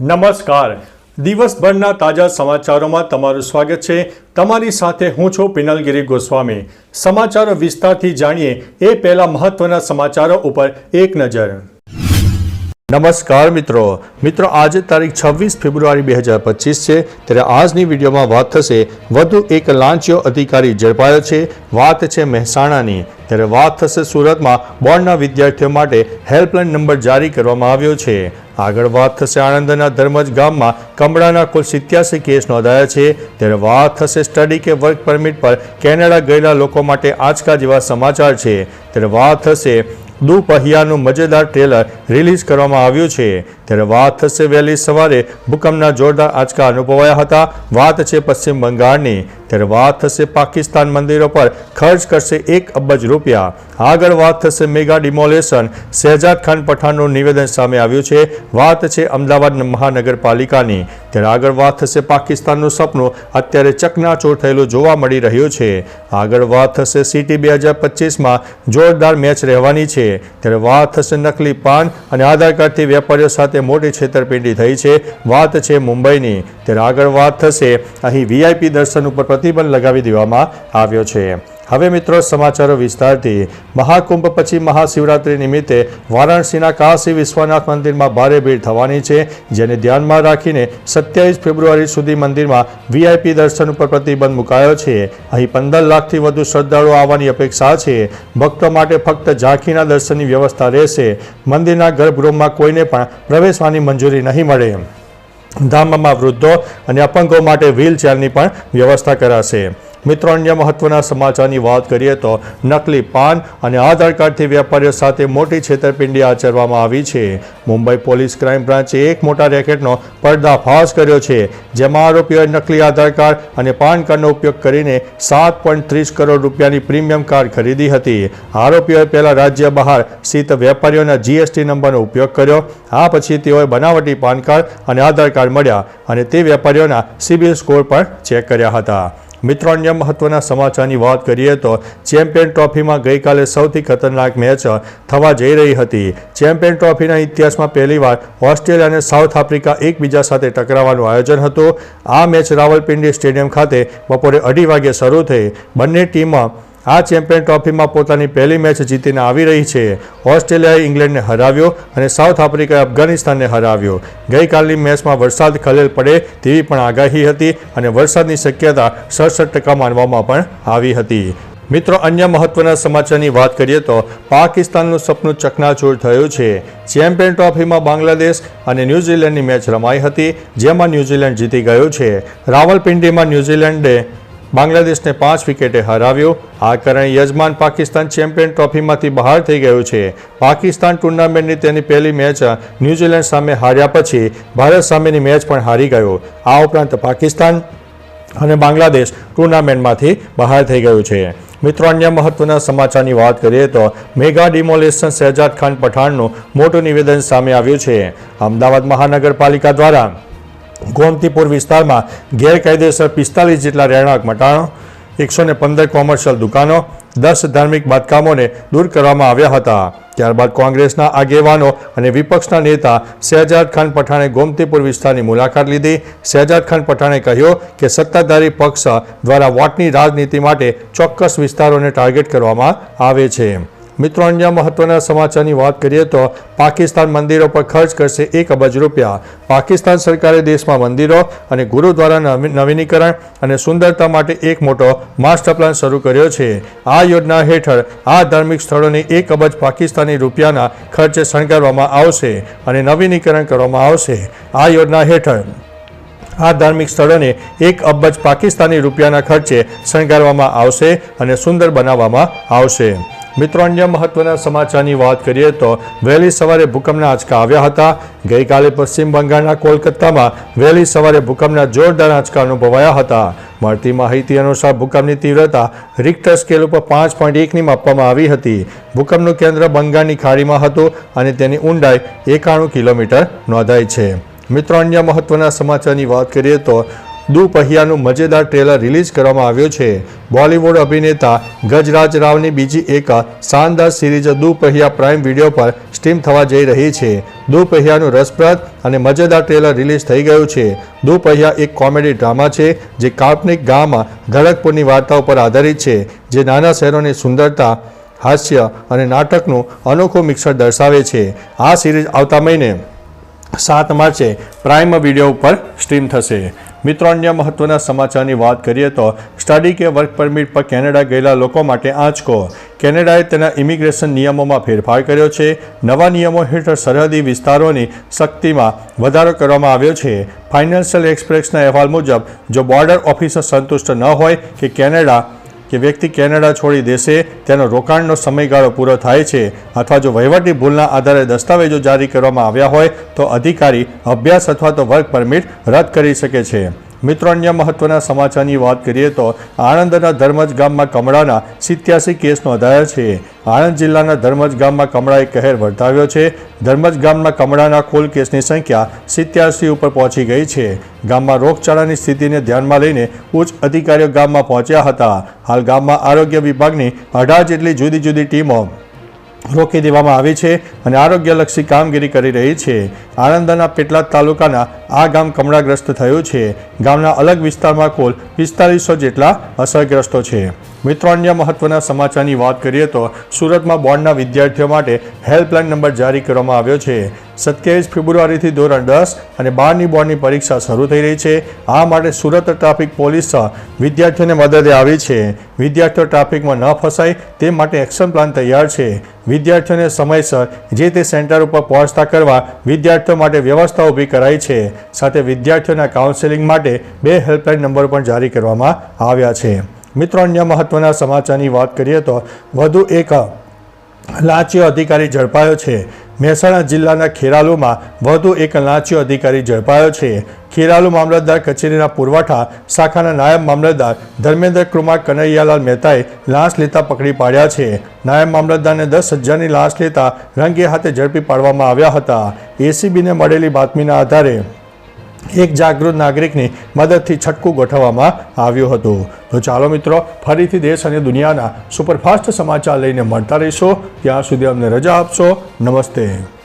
નમસ્કાર. દિવસભરના તાજા સમાચારોમાં તમારું સ્વાગત છે. તમારી સાથે હું છું પિનલગીરી ગોસ્વામી. સમાચારો વિસ્તારથી જાણીએ એ પહેલા મહત્વના સમાચારો ઉપર એક નજર. નમસ્કાર મિત્રો. મિત્રો, આજે તારીખ છવ્વીસ ફેબ્રુઆરી બે હજાર પચીસ છે. ત્યારે આજની વિડીયોમાં વાત થશે વધુ એક લાંચિયો અધિકારી ઝડપાયો છે. વાત છે મહેસાણાની. ત્યારે વાત થશે સુરતમાં બોર્ડના વિદ્યાર્થીઓ માટે હેલ્પલાઇન નંબર જારી કરવામાં આવ્યો છે. આગળ વાત થશે આણંદના ધર્મજ ગામમાં કમળાના કુલ સિત્યાસી કેસ નોંધાયા છે. ત્યારે વાત થશે સ્ટડી કે વર્ક પરમિટ પર કેનેડા ગયેલા લોકો માટે આંચકા જેવા સમાચાર છે. ત્યારે વાત થશે દુપહિયાનું મજેદાર ટ્રેલર રિલીઝ કરવામાં આવ્યું છે. ત્યારે વાત થશે વહેલી સવારે ભૂકંપના જોરદાર આંચકા અનુભવાયા હતા. વાત છે પશ્ચિમ બંગાળની. ત્યારે વાત થશે પાકિસ્તાન મંદિરો પર ખર્ચ કરશે એક અબજ રૂપિયા. આગળ વાત થશે મેગા ડિમોલેશન. શહેજાદ ખાન પઠાણનું નિવેદન સામે આવ્યું છે. વાત છે અમદાવાદ મહાનગરપાલિકાની. ત્યારે આગળ વાત થશે પાકિસ્તાનનું સપનું. અત્યારે ચકનાચોર થયેલું જોવા મળી રહ્યું છે. આગળ વાત થશે સિટી બે હજાર પચીસમાં. જોરદાર મેચ રહેવાની છે. ત્યારે વાત થશે નકલી પાન અને આધાર કાર્ડથી વેપારીઓ સાથે મોટી છેતરપિંડી થઈ છે. વાત છે મુંબઈની. ત્યારે આગળ વાત થશે અહીં વીઆઈપી દર્શન ઉપર પ્રતિબંધ લગાવી દેવામાં આવ્યો છે. હવે મિત્રો સમાચારો વિસ્તારથી. મહાકુંભ પછી મહાશિવરાત્રી નિમિત્તે વારાણસીના કાશી વિશ્વનાથ મંદિરમાં ભારે ભીડ થવાની છે, જેને ધ્યાનમાં રાખીને સત્યાવીસ ફેબ્રુઆરી સુધી મંદિરમાં વીઆઈપી દર્શન ઉપર પ્રતિબંધ મુકાયો છે. અહીં પંદર લાખથી વધુ શ્રદ્ધાળુઓ આવવાની અપેક્ષા છે. ભક્તો માટે ફક્ત ઝાંખીના દર્શનની વ્યવસ્થા રહેશે. મંદિરના ગર્ભગૃહમાં કોઈને પણ પ્રવેશવાની મંજૂરી નહીં મળે. ધામમાં વૃદ્ધો અને અપંગો માટે વ્હીલચેરની પણ વ્યવસ્થા કરાશે. મિત્રો, અન્ય મહત્વના સમાચારની વાત કરીએ તો નકલી પાન અને આધાર કાર્ડથી વેપારીઓ સાથે મોટી છેતરપિંડી આચરવામાં આવી છે. મુંબઈ પોલીસ ક્રાઇમ બ્રાન્ચે એક મોટા રેકેટનો પર્દાફાશ કર્યો છે, જેમાં આરોપીઓએ નકલી આધાર કાર્ડ અને પાન કાર્ડનો ઉપયોગ કરીને સાત ત્રીસ કરોડ રૂપિયાની પ્રીમિયમ કાર ખરીદી હતી. આરોપીઓએ પહેલા રાજ્ય બહાર સ્થિત વેપારીઓના જીએસટી નંબરનો ઉપયોગ કર્યો. આ પછી તેઓએ બનાવટી પાન કાર્ડ અને આધાર કાર્ડ મળ્યા અને તે વેપારીઓના સિબિલ સ્કોર પણ ચેક કર્યા હતા. મિત્રો અન્ય મહત્વના સમાચારની વાત કરીએ તો ચેમ્પિયન ટ્રોફીમાં ગઈકાલે સૌથી ખતરનાક મેચ થવા જઈ રહી હતી. ચેમ્પિયન ટ્રોફીના ઇતિહાસમાં પહેલીવાર ઓસ્ટ્રેલિયા અને સાઉથ આફ્રિકા એકબીજા સાથે ટકરાવવાનું આયોજન હતું. આ મેચ રાવલપિંડી સ્ટેડિયમ ખાતે બપોરે અઢી વાગે શરૂ થઈ. બંને ટીમો આ ચેમ્પિયન ટ્રોફીમાં પોતાની પહેલી મેચ જીતીને આવી રહી છે. ઓસ્ટ્રેલિયાએ ઇંગ્લેન્ડને હરાવ્યો અને સાઉથ આફ્રિકાએ અફઘાનિસ્તાનને હરાવ્યો. ગઈકાલની મેચમાં વરસાદ ખલેલ પડે તેવી પણ આગાહી હતી અને વરસાદની શક્યતા સડસઠ ટકા માનવામાં પણ આવી હતી. મિત્રો, અન્ય મહત્વના સમાચારની વાત કરીએ તો પાકિસ્તાનનું સપનું ચકનાચૂર થયું છે. ચેમ્પિયન ટ્રોફીમાં બાંગ્લાદેશ અને ન્યૂઝીલેન્ડની મેચ રમાઈ હતી, જેમાં ન્યૂઝીલેન્ડ જીતી ગયું છે. રાવલપિંડીમાં ન્યૂઝીલેન્ડે બાંગ્લાદેશને પાંચ વિકેટે હરાવ્યો. આ કારણે યજમાન પાકિસ્તાન ચેમ્પિયન ટ્રોફીમાંથી બહાર થઈ ગયું છે. પાકિસ્તાન ટુર્નામેન્ટની તેની પહેલી મેચ ન્યૂઝીલેન્ડ સામે હાર્યા પછી ભારત સામેની મેચ પણ હારી ગયો. આ ઉપરાંત પાકિસ્તાન અને બાંગ્લાદેશ ટુર્નામેન્ટમાંથી બહાર થઈ ગયું છે. મિત્રો, અન્ય મહત્વના સમાચારની વાત કરીએ તો મેગા ડિમોલેશન શહેજાદ ખાન પઠાણનું મોટું નિવેદન સામે આવ્યું છે. અમદાવાદ મહાનગરપાલિકા દ્વારા ગોમતીપુર વિસ્તારમાં ગેરકાયદેસર પિસ્તાલીસ જેટલા રહેણાંક મટાણો એકસો ને પંદર કોમર્શિયલ દુકાનો, દસ ધાર્મિક બાંધકામોને દૂર કરવામાં આવ્યા હતા. ત્યારબાદ કોંગ્રેસના આગેવાનો અને વિપક્ષના નેતા શહેજાદ ખાન પઠાણે ગોમતીપુર વિસ્તારની મુલાકાત લીધી. શહેજાદ ખાન પઠાણે કહ્યું કે સત્તાધારી પક્ષ દ્વારા વોટની રાજનીતિ માટે ચોક્કસ વિસ્તારોને ટાર્ગેટ કરવામાં આવે છે. મિત્રો, અન્ય મહત્વના સમાચારની વાત કરીએ તો પાકિસ્તાન મંદિરો પર ખર્ચ કરશે એક અબજ રૂપિયા. પાકિસ્તાન સરકારે દેશમાં મંદિરો અને ગુરુદ્વારા નવી- નવીનીકરણ અને સુંદરતા માટે એક મોટો માસ્ટર પ્લાન શરૂ કર્યો છે. આ યોજના હેઠળ આ ધાર્મિક સ્થળોને એક અબજ પાકિસ્તાની રૂપિયાના ખર્ચે શણગારવામાં આવશે અને નવીનીકરણ કરવામાં આવશે. આ યોજના હેઠળ આ ધાર્મિક સ્થળોને એક અબજ પાકિસ્તાની રૂપિયાના ખર્ચે શણગારવામાં આવશે અને સુંદર બનાવવામાં આવશે. મિત્રો, અન્ય મહત્વના સમાચારની વાત કરીએ તો વહેલી સવારે ભૂકંપના આંચકા આવ્યા હતા. ગઈકાલે પશ્ચિમ બંગાળના કોલકાતામાં વહેલી સવારે ભૂકંપના જોરદાર આંચકા અનુભવાયા હતા. મળતી માહિતી અનુસાર ભૂકંપની તીવ્રતા રિક્ટર સ્કેલ ઉપર પાંચ પોઈન્ટ એકની માપવામાં આવી હતી. ભૂકંપનું કેન્દ્ર બંગાળની ખાડીમાં હતું અને તેની ઊંડાઈ એકાણું કિલોમીટર નોંધાઈ છે. મિત્રો, અન્ય મહત્વના સમાચારની વાત કરીએ તો દુપહિયાનું મજેદાર ટ્રેલર રિલીઝ કરવામાં આવ્યું છે. બોલિવૂડ અભિનેતા ગજરાજ રાવની બીજી એક શાનદાર સિરીઝ દુપહિયા પ્રાઇમ વીડિયો પર સ્ટ્રીમ થવા જઈ રહી છે. દુપહિયાનું રસપ્રદ અને મજેદાર ટ્રેલર રિલીઝ થઈ ગયું છે. દુપહિયા એક કોમેડી ડ્રામા છે, જે કાલ્પનિક ગામમાં ધડકપુરની વાર્તાઓ પર આધારિત છે, જે નાના શહેરોની સુંદરતા, હાસ્ય અને નાટકનું અનોખું મિક્સર દર્શાવે છે. આ સિરીઝ આવતા મહિને સાત માર્ચે પ્રાઇમ વીડિયો ઉપર સ્ટ્રીમ થશે. મિત્રો, અન્ય મહત્વના સમાચારની વાત કરીએ તો સ્ટડી કે વર્ક પરમિટ પર કેનેડા ગયેલા લોકો માટે આંચકો. કેનેડાએ તેના ઇમિગ્રેશન નિયમોમાં ફેરફાર કર્યો છે. નવા નિયમો હેઠળ સરહદી વિસ્તારોની શક્તિમાં વધારો કરવામાં આવ્યો છે. ફાઇનાન્શિયલ એક્સપ્રેસના અહેવાલ મુજબ, જો બોર્ડર ઓફિસર સંતુષ્ટ ન હોય કે કેનેડા કે વ્યક્તિ કેનેડા છોડી દેશે, તેનો રોકાણનો સમયગાળો પૂરો થાય છે. અથવા જો વહીવટી ભૂલના આધારે દસ્તાવેજો જારી કરવામાં આવ્યા હોય, તો અધિકારી, અભ્યાસ અથવા તો વર્ક પરમિટ રદ કરી શકે છે. મિત્રો, અન્ય મહત્વના સમાચારની વાત કરીએ તો આણંદના ધર્મજ ગામમાં કમળાના સિત્યાસી કેસ નોંધાયા છે. આણંદ જિલ્લાના ધર્મજ ગામમાં કમળાએ કહેર વર્તાવ્યો છે. ધર્મજ ગામના કમળાના કુલ કેસની સંખ્યા સિત્યાસી ઉપર પહોંચી ગઈ છે. ગામમાં રોગચાળાની સ્થિતિને ધ્યાનમાં લઈને ઉચ્ચ અધિકારીઓ ગામમાં પહોંચ્યા હતા. હાલ ગામમાં આરોગ્ય વિભાગની અઢાર જેટલી જુદી જુદી ટીમો રોકી દેવામાં આવી છે અને આરોગ્યલક્ષી કામગીરી કરી રહી છે. આણંદના પેટલાદ તાલુકાના આ ગામ કમળાગ્રસ્ત થયું છે. ગામના અલગ વિસ્તારમાં કુલ પિસ્તાલીસો જેટલા અસરગ્રસ્તો છે. મિત્રો, અન્ય મહત્વના સમાચારની વાત કરીએ તો સુરતમાં બોર્ડના વિદ્યાર્થીઓ માટે હેલ્પલાઇન નંબર જારી કરવામાં આવ્યો છે. સત્યાવીસ ફેબ્રુઆરીથી ધોરણ દસ અને બારની બોર્ડની પરીક્ષા શરૂ થઈ રહી છે. આ માટે સુરત ટ્રાફિક પોલીસ વિદ્યાર્થીઓને મદદે આવી છે. વિદ્યાર્થીઓ ટ્રાફિકમાં ન ફસાય તે માટે એક્શન પ્લાન તૈયાર છે. વિદ્યાર્થીઓને સમયસર જે તે સેન્ટર ઉપર પહોંચતા કરવા વિદ્યાર્થીઓ માટે વ્યવસ્થા ઊભી કરાઈ છે. સાથે વિદ્યાર્થીઓના કાઉન્સેલિંગ માટે બે હેલ્પલાઇન નંબર પણ જારી કરવામાં આવ્યા છે. મિત્રો, અન્ય મહત્વના સમાચારની વાત કરીએ તો વધુ એક લાંચીયો અધિકારી ઝડપાયો છે. મહેસાણા જિલ્લાના ખેરાલુમાં વધુ એક લાંચીયો અધિકારી ઝડપાયો છે. ખેરાલુ મામલતદાર કચેરીના પુરવઠા શાખાના નાયબ મામલતદાર ધર્મેન્દ્ર કુમાર કનૈયાલાલ મહેતાએ લાંચ લેતા પકડી પાડ્યા છે. નાયબ મામલતદારને દસ હજારની લાંચ લેતા રંગે હાથે ઝડપી પાડવામાં આવ્યા હતા. એસીબીને મળેલી બાતમીના આધારે એક જાગૃત નાગરિકની મદદથી છટકું ગોઠવવામાં આવ્યું હતું. તો ચાલો મિત્રો, ફરીથી દેશ અને દુનિયાના સુપરફાસ્ટ સમાચાર લઈને મળતા રહીશો. ત્યાં સુધી અમને રજા આપશો. નમસ્તે.